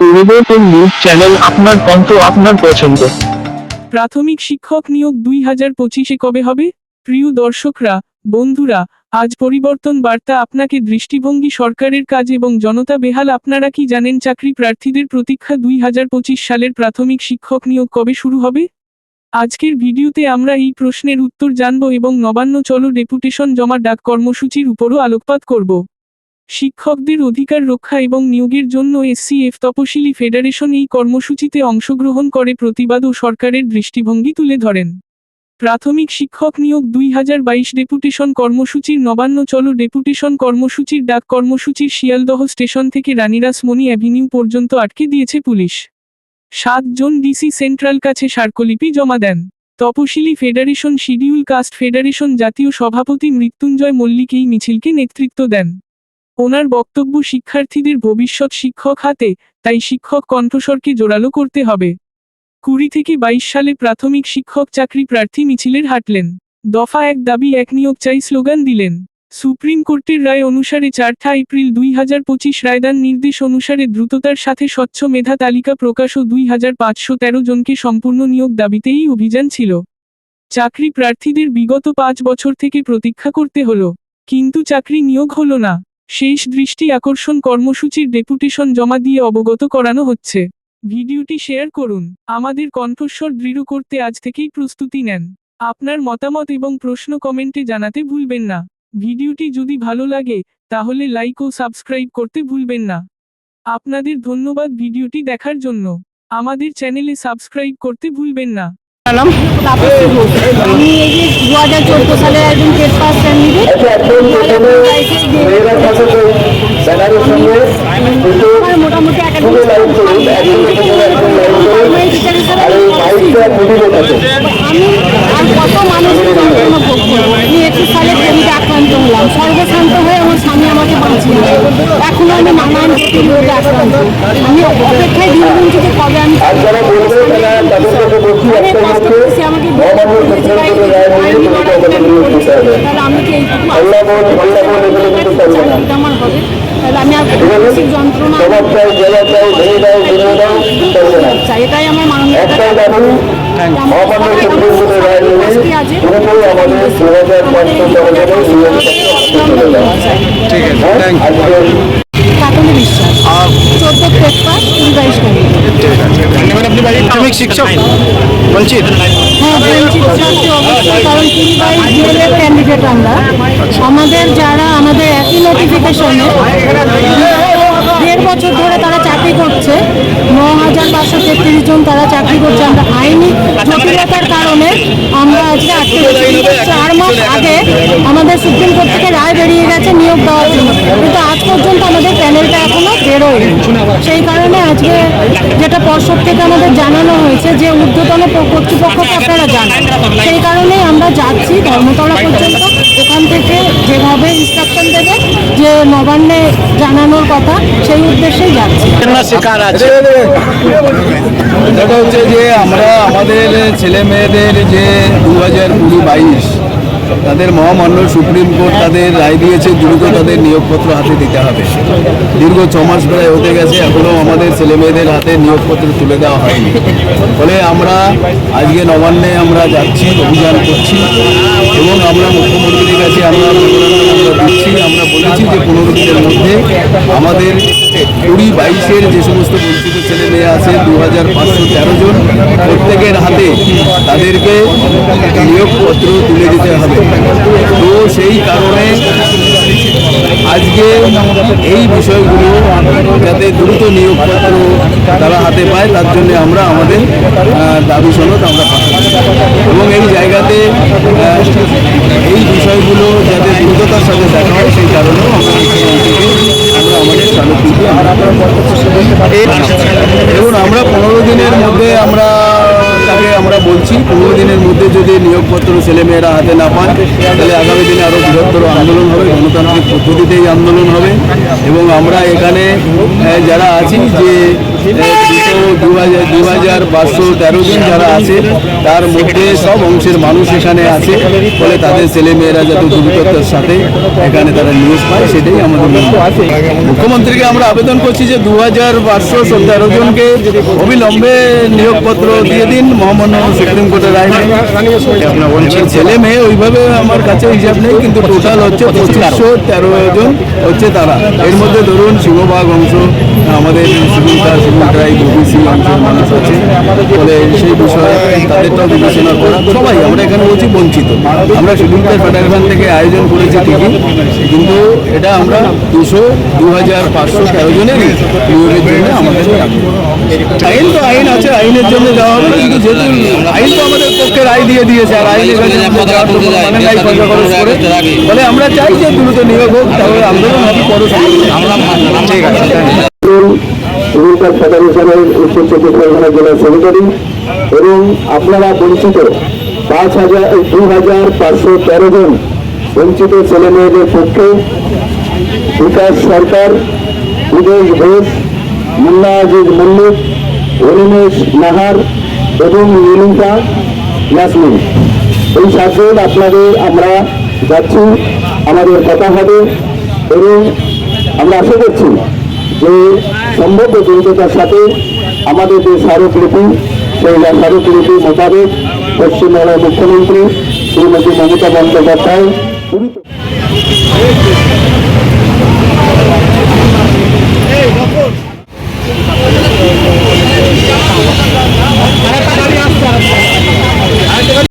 পরিবর্তন news channel আপনার আপনার পছন্দ। প্রাথমিক শিক্ষক নিয়োগ দুই হাজার পঁচিশে কবে হবে? প্রিয় দর্শকরা, বন্ধুরা, আজ পরিবর্তন বার্তা আপনাকে দৃষ্টিভঙ্গি সরকারের কাজ এবং জনতা বেহাল আপনারা কি জানেন চাকরি প্রার্থীদের প্রতীক্ষা দুই হাজার পঁচিশ সালের প্রাথমিক শিক্ষক নিয়োগ কবে শুরু হবে? আজকের ভিডিওতে আমরা এই প্রশ্নের উত্তর জানব এবং নবান্ন চলো ডেপুটেশন জমা ডাক কর্মসূচির উপরও আলোকপাত করব। শিক্ষকদের অধিকার রক্ষা এবং নিয়োগের জন্য এসসিএফ তপশিলি ফেডারেশন এই কর্মসূচিতে অংশগ্রহণ করে প্রতিবাদ ও সরকারের দৃষ্টিভঙ্গি তুলে ধরেন। প্রাথমিক শিক্ষক নিয়োগ দুই হাজার বাইশ ডেপুটেশন কর্মসূচির নবান্ন চলো ডেপুটেশন কর্মসূচির ডাক কর্মসূচির শিয়ালদহ স্টেশন থেকে রানিরাসমণি অ্যাভিনিউ পর্যন্ত আটকে দিয়েছে পুলিশ। সাতজন ডিসি সেন্ট্রাল কাছে স্মারকলিপি জমা দেন। তপশিলি ফেডারেশন শিডিউল কাস্ট ফেডারেশন জাতীয় সভাপতি মৃত্যুঞ্জয় মল্লিক এই মিছিলকে নেতৃত্ব দেন। ওনার বক্তব্য শিক্ষার্থীদের ভবিষ্যৎ শিক্ষক হাতে, তাই শিক্ষক কণ্ঠস্বরকে জোরালো করতে হবে। কুড়ি থেকে বাইশ সালে প্রাথমিক শিক্ষক চাকরি প্রার্থী মিছিলের হাঁটলেন। দফা এক দাবি এক নিয়োগ চাই স্লোগান দিলেন। সুপ্রিম কোর্টের রায় অনুসারে চারটা এপ্রিল দুই হাজার পঁচিশ রায়দান নির্দেশ অনুসারে দ্রুততার সাথে স্বচ্ছ মেধা তালিকা প্রকাশ ও দুই হাজার পাঁচশো তেরো জনকে সম্পূর্ণ নিয়োগ দাবিতেই অভিযান ছিল। চাকরি প্রার্থীদের বিগত পাঁচ বছর থেকে প্রতীক্ষা করতে হলো, কিন্তু চাকরি নিয়োগ হলো না। শেষ দৃষ্টি আকর্ষণ কর্মসূচির ডেপুটেশন জমা দিয়ে অবগত করানো হচ্ছে। ভিডিওটি শেয়ার করুন। আমাদের কণ্ঠস্বর দৃঢ় করতে আজ থেকেই প্রস্তুতি নেন। আপনার মতামত এবং প্রশ্ন কমেন্টে জানাতে ভুলবেন না। ভিডিওটি যদি ভালো লাগে তাহলে লাইক ও সাবস্ক্রাইব করতে ভুলবেন না। আপনাদের ধন্যবাদ ভিডিওটি দেখার জন্য। আমাদের চ্যানেলে সাবস্ক্রাইব করতে ভুলবেন না। আমি এই যে দু হাজার চোদ্দ সালে একজন টেট পাস ক্যান্ডিডেট আমার মোটামুটি আমি আর কত মানুষের যন্ত্রণা ভোগ করব আমি একুশ সালে কোভিডে আক্রান্ত হলাম সর্বশান্ত হয়ে আমার স্বামী আমাকে বাঁচিয়ে এখনও আমি নানান রোগে আক্রান্ত আমি অপেক্ষায় দিন গুনছি যে কবে আমি অনেক কষ্ট করছি আমাকে আইনি লড়াই আমি করেছি। তাহলে আমি কি এইটুকু চাকরিটা আমার হবে তাহলে আমি আর মানসিক যন্ত্রণা চাই এটাই আমার মানবিক কাটনে বিশ্বাস চোদ্দ পেপার কুড়ি বাইশ প্রাথমিক শিক্ষক বঞ্চিত হ্যাঁ বঞ্চিত কারণ কুড়ি বাইশ ডিএলএড ক্যান্ডিডেট আমরা আমাদের যারা আমাদের একই নোটিফিকেশনে দেড় বছর ধরে তারা চাকরি করছে ন হাজার পাঁচশো তেত্রিশ জন তারা চাকরি করছে আমরা আইনি জটিলতার কারণে আমরা আজকে আটকে চার মাস আগে আমাদের সুপ্রিম কোর্ট থেকে রায় বেরিয়ে গেছে নিয়োগ দেওয়ার জন্য কিন্তু আজ পর্যন্ত আমাদের প্যানেলটা এখনও বেরোয়নি সেই কারণে আজকে যেটা পর্ষদ থেকে আমাদের জানানো কর্তৃপক্ষকে আপনারা জানান সেই কারণেই আমরা যাচ্ছি ধর্মতলা পর্যন্ত ওখান থেকে যেভাবে ইনস্ট্রাকশন দেবে যে নবান্নে জানানোর কথা সেই উদ্দেশ্যেই যাচ্ছি শিকার আছে এটা হচ্ছে যে আমরা আমাদের ছেলে মেয়েদের যে দু হাজার কুড়ি বাইশ তাদের মহামান্য সুপ্রিম কোর্ট তাদের রায় দিয়েছে, দ্রুত তাদের নিয়োগপত্র হাতে দিতে হবে। দীর্ঘ ছ মাস প্রায় হতে গেছে এখনও আমাদের ছেলেমেয়েদের হাতে নিয়োগপত্র তুলে দেওয়া হয়নি। ফলে আমরা আজকে নবান্নে আমরা যাচ্ছি, অভিযান করছি, এবং আমরা মুখ্যমন্ত্রীর কাছে আমরা আমাদের কুড়ি বাইশের যে সমস্ত বঞ্চিত ছেলে মেয়ে আছে দু হাজার পাঁচশো তেরো জন, প্রত্যেকের হাতে তাদেরকে নিয়োগপত্র তুলে দিতে হবে। তো সেই কারণে আজকে এই বিষয়গুলো যাতে দ্রুত নিয়োগপত্র তারা হাতে পায়, তার জন্য আমরা আমাদের দাবি সনদ আমরা এবং এই জায়গাতে এই বিষয়গুলো যাতে দ্রুততার সাথে দেখা হয়, সেই কারণেও আমরা দেখুন, আমরা পনেরো দিনের মধ্যে আমরা তাকে আমরা বলছি, পনেরো দিনের মধ্যে যদি নিয়োগপত্র ছেলেমেয়েরা হাতে না পান, তাহলে আগামী দিনে আরও বৃহত্তর আন্দোলন হবে, গণতান্ত্রিক পদ্ধতিতেই আন্দোলন হবে। এবং আমরা এখানে যারা আছি, যে আহ, দ্রুত দু হাজার দু হাজার পাঁচশো তেরো জন যারা আছে তার মধ্যে সব অংশের মানুষ এখানে আছে। ফলে তাদের ছেলেমেয়েরা যাতে দ্রুততার সাথে এখানে তারা নিউজ পায় সেটাই আমাদের। মুখ্যমন্ত্রীকে আমরা আবেদন করছি যে দু হাজার পাঁচশো তেরো জনকে অবিলম্বে নিয়োগপত্র দিয়ে দিন। মহামান্য সুপ্রিম কোর্টের রায় ছেলে মেয়ে ওইভাবে আমার কাছে হিসাব নেই কিন্তু টোটাল হচ্ছে পঁচিশশো তেরো জন হচ্ছে তারা। এর মধ্যে ধরুন সিংহভাগ অংশ আমাদের সুবিধা সুবিধাই ওবিসি অংশের মানুষ আছে। ফলে সেই বিষয়ে তাদেরটাও বিবেচনা করা। সবাই আমরা এখানে বলছি বঞ্চিত। আমরা শিডিউলকার ফেডারেশন থেকে আয়োজন করেছি ঠিকই কিন্তু এটা আমরা দুশো দু হাজার পাঁচশো তেরো জনেরই নিয়োগের জন্য আমাদের আইন তো আইন আছে আইনের জন্য যাওয়া হবে কিন্তু যেহেতু আইন তো আমাদের পক্ষে রায় দিয়ে দিয়েছে আর আইনের কাছে মানে নাই পয়সা খরচ করে। ফলে আমরা চাই যে দ্রুত নিয়োগ হোক তাহলে আন্দোলন হবে পরস্পর ঠিক আছে রুলকার ফেডারেশনের উত্তর চব্বিশ পরগনা জেলার সেক্রেটারি এবং আপনারা বঞ্চিত পাঁচ হাজার দু হাজার পাঁচশো তেরো জন বঞ্চিত ছেলে মেয়েদের পক্ষে বিকাশ সরকার, উদয় ঘোষ মুন্না আজিজ মল্লিক অনিমেষ নাহার এবং নীলিকা ইয়াসমিন এই সাতজন আপনাদের আমরা যাচ্ছি, আমাদের কথা হবে এবং আমরা আশা করছি যে সম্ভাব্য জনতার সাথে আমাদের যে স্মারকলিপি, সেই স্মারকলিপি মোতাবেক পশ্চিমবঙ্গের মুখ্যমন্ত্রী শ্রীমতী মমতা বন্দ্যোপাধ্যায়